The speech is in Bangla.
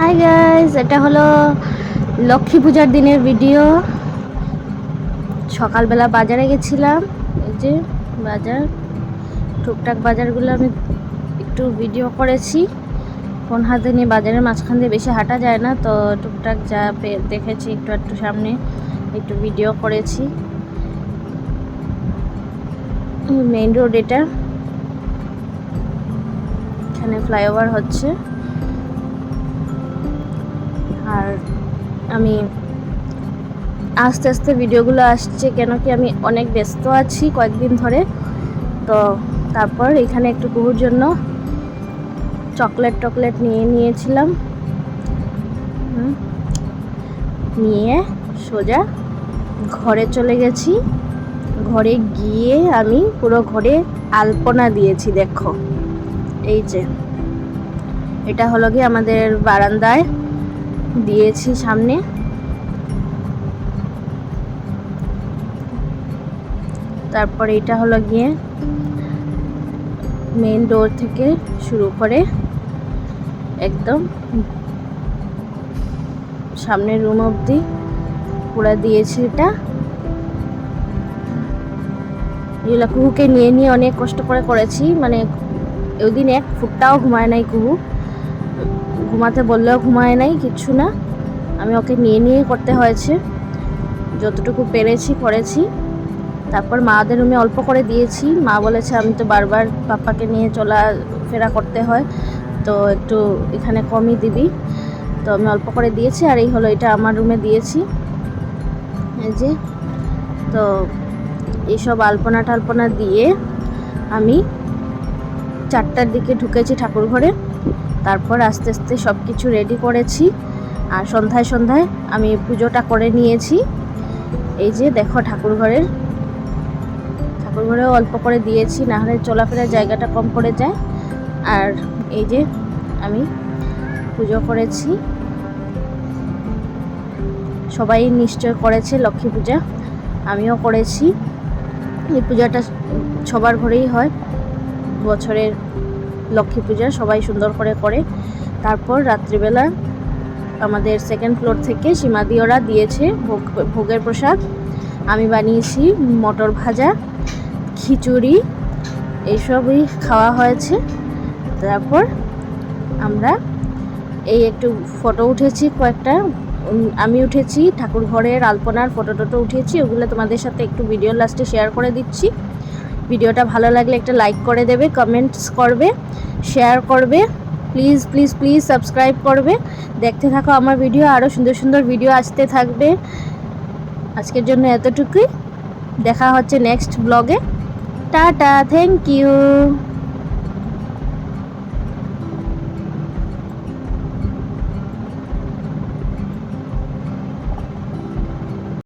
হাই গাইজ এটা হলো লক্ষ্মী পূজার দিনের ভিডিও সকালবেলা বাজারে গেছিলাম, এই যে বাজার, টুকটাক বাজারগুলো আমি একটু ভিডিও করেছি। ফোন হাতে নিয়ে বাজারের মাঝখান দিয়ে বেশি হাঁটা যায় না, তো টুকটাক যা দেখেছি একটু একটু সামনে একটু ভিডিও করেছি। মেইন রোড এটা। এখানে ফ্লাইওভার হচ্ছে। আর আমি আস্তে আস্তে ভিডিওগুলো আসছে কেন কি আমি অনেক ব্যস্ত আছি কয়েকদিন ধরে। তো তারপর এখানে একটু কুহুর জন্য চকলেট টকলেট নিয়ে নিয়েছিলাম। নিয়ে সোজা ঘরে চলে গেছি। ঘরে গিয়ে আমি পুরো ঘরে আলপনা দিয়েছি, দেখো। এই যে, এটা হলো গিয়ে আমাদের বারান্দায় দিয়েছি সামনে। তারপরে এটা হলো গিয়ে মেন ডোর থেকে শুরু করে একদম সামনের রুম অবধি পুরো দিয়েছি এটা। এগুলো কুহুকে নিয়ে নিয়ে অনেক কষ্ট করে করেছি মানে ওই দিন এক ফুটটাও ঘুমায় নাই কুহু। ঘুমাতে বললেও ঘুমায় নাই, কিচ্ছু না। আমি ওকে নিয়ে নিয়ে করতে হয়েছে। যতটুকু পেরেছি, করেছি। তারপর মাদের রুমে অল্প করে দিয়েছি। মা বলেছে, আমি তো বারবার পাপ্পাকে নিয়ে চলা ফেরা করতে হয়, তো একটু এখানে কমই দিবি। তো আমি অল্প করে দিয়েছি, আর এই হলো, এটা আমার রুমে দিয়েছি। এই যে, তো এইসব আলপনা টালপনা দিয়ে আমি চারটার দিকে ঢুকেছি ঠাকুর ঘরে তারপর আস্তে আস্তে সব কিছু রেডি করেছি। আর সন্ধ্যায় সন্ধ্যায় আমি পুজোটা করে নিয়েছি। এই যে দেখো ঠাকুর ঘরের ঠাকুর ঘরেও অল্প করে দিয়েছি না হলে চলাফেরার জায়গাটা কম পড়ে যায়। আর এই যে আমি পুজো করেছি। সবাই নিশ্চয় করেছে লক্ষ্মী পূজা, আমিও করেছি। এই পূজাটা সবার ঘরেই হয়। বছরের লক্ষ্মী পূজা সবাই সুন্দর করে করে। তারপর রাত্রিবেলা আমাদের সেকেন্ড ফ্লোর থেকে সীমাদিওরা দিয়েছে ভোগ, ভোগের প্রসাদ। আমি বানিয়েছি মটর ভাজা, খিচুড়ি, এইসবই খাওয়া হয়েছে। তারপর আমরা এই একটু ফটো উঠেছি কয়েকটা। আমি উঠেছি ঠাকুর ঘরের আলপনার ফটো টটো উঠেছি। ওগুলো তোমাদের সাথে একটু ভিডিও লাস্টে শেয়ার করে দিচ্ছি। ভিডিওটা ভালো লাগলে একটা লাইক করে দেবে কমেন্টস করবে শেয়ার করবে প্লিজ প্লিজ প্লিজ সাবস্ক্রাইব করবে। দেখতে থাকো আমার ভিডিও আরও সুন্দর সুন্দর ভিডিও আসতে থাকবে। আজকের জন্য এতটুকুই। দেখা হচ্ছে নেক্সট ব্লগে টাটা থ্যাংক ইউ